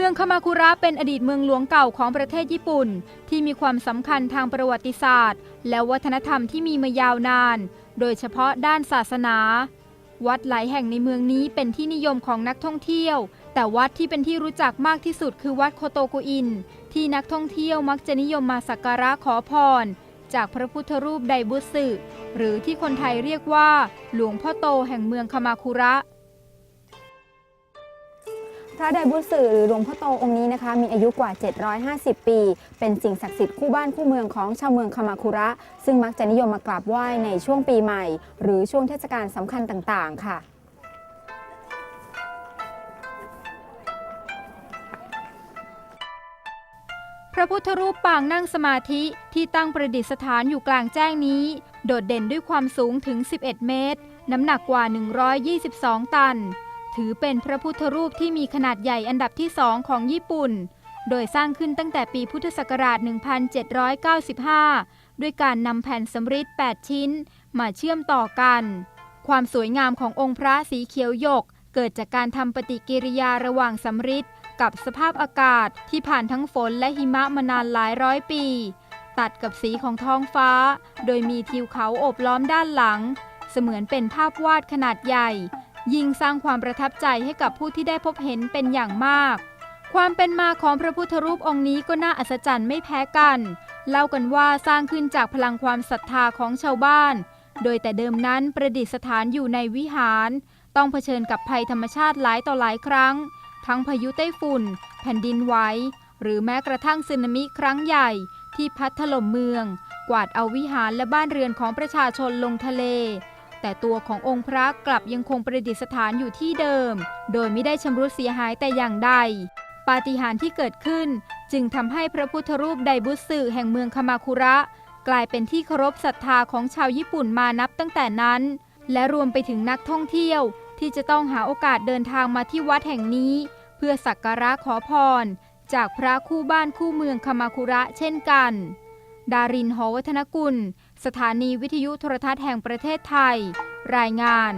มืองคามาคุระเป็นอดีตเมืองหลวงเก่าของประเทศญี่ปุ่น ที่มีความสำคัญทางประวัติศาสตร์ และวัฒนธรรมที่มีมายาวนาน โดยเฉพาะด้านศาสนา วัดหลายแห่งในเมืองนี้เป็นที่นิยมของนักท่องเที่ยว แต่วัดที่เป็นที่รู้จักมากที่สุดคือวัดโคโตโกอิน ที่นักท่องเที่ยวมักจะนิยมมาสักการะขอพร จากพระพุทธรูปไดบุสึหรือที่คนไทยเรียกว่า หลวงพ่อโตแห่งเมืองคามาคุระ พระไดบุษือหรือหลวงพ่อโตองค์นี้นะคะ มีอายุกว่า 750 ปี เป็นสิ่งศักดิ์สิทธิ์คู่บ้านคู่เมืองของชาวเมืองคามาคุระ ซึ่งมักจะนิยมมากราบไหว้ในช่วงปีใหม่ หรือช่วงเทศกาลสำคัญต่างๆ ค่ะพระพุทธรูปปางนั่งสมาธิที่ตั้งประดิษฐานอยู่กลางแจ้งนี้ โดดเด่นด้วยความสูงถึง 11 เมตร น้ำหนักกว่า 122 ตัน ถือเป็นพระพุทธรูปที่มีขนาดใหญ่อันดับที่สองของญี่ปุ่น โดยสร้างขึ้นตั้งแต่ปีพุทธศักราช 1795 ด้วยการนำแผ่นสำริด8ชิ้นมาเชื่อมต่อกัน ความสวยงามขององค์พระสีเขียวหยก เกิดจากการทำปฏิกิริยาระหว่างสำริดกับสภาพอากาศที่ผ่านทั้งฝนและหิมะมานานหลายร้อยปี ตัดกับสีของท้องฟ้า โดยมีทิวเขาโอบล้อมด้านหลัง เสมือนเป็นภาพวาดขนาดใหญ่ ยิ่งสร้างความประทับใจให้กับผู้ที่ได้พบเห็นเป็นอย่างมาก ความเป็นมาของพระพุทธรูปองค์นี้ก็น่าอัศจรรย์ไม่แพ้กัน เล่ากันว่าสร้างขึ้นจากพลังความศรัทธาของชาวบ้าน โดยแต่เดิมนั้นประดิษฐานอยู่ในวิหาร ต้องเผชิญกับภัยธรรมชาติหลายต่อหลายครั้ง ทั้งพายุไต้ฝุ่น แผ่นดินไหวหรือแม้กระทั่งสึนามิครั้งใหญ่ที่พัดถล่มเมือง กวาดเอาวิหารและบ้านเรือนของประชาชนลงทะเล แต่ตัวขององค์พระกลับยังคงประดิษฐานอยู่ที่เดิม โดยไม่ได้ชำรุดเสียหายแต่อย่างใด ปาฏิหาริย์ที่เกิดขึ้น จึงทำให้พระพุทธรูปไดบุสึแห่งเมืองคามาคุระ กลายเป็นที่เคารพศรัทธาของชาวญี่ปุ่นมานับตั้งแต่นั้น และรวมไปถึงนักท่องเที่ยว ที่จะต้องหาโอกาสเดินทางมาที่วัดแห่งนี้ เพื่อสักการะขอพร จากพระคู่บ้านคู่เมืองคามาคุระเช่นกัน ดารินหอวัฒนกุล สถานีวิทยุโทรทัศน์แห่งประเทศไทย รายงาน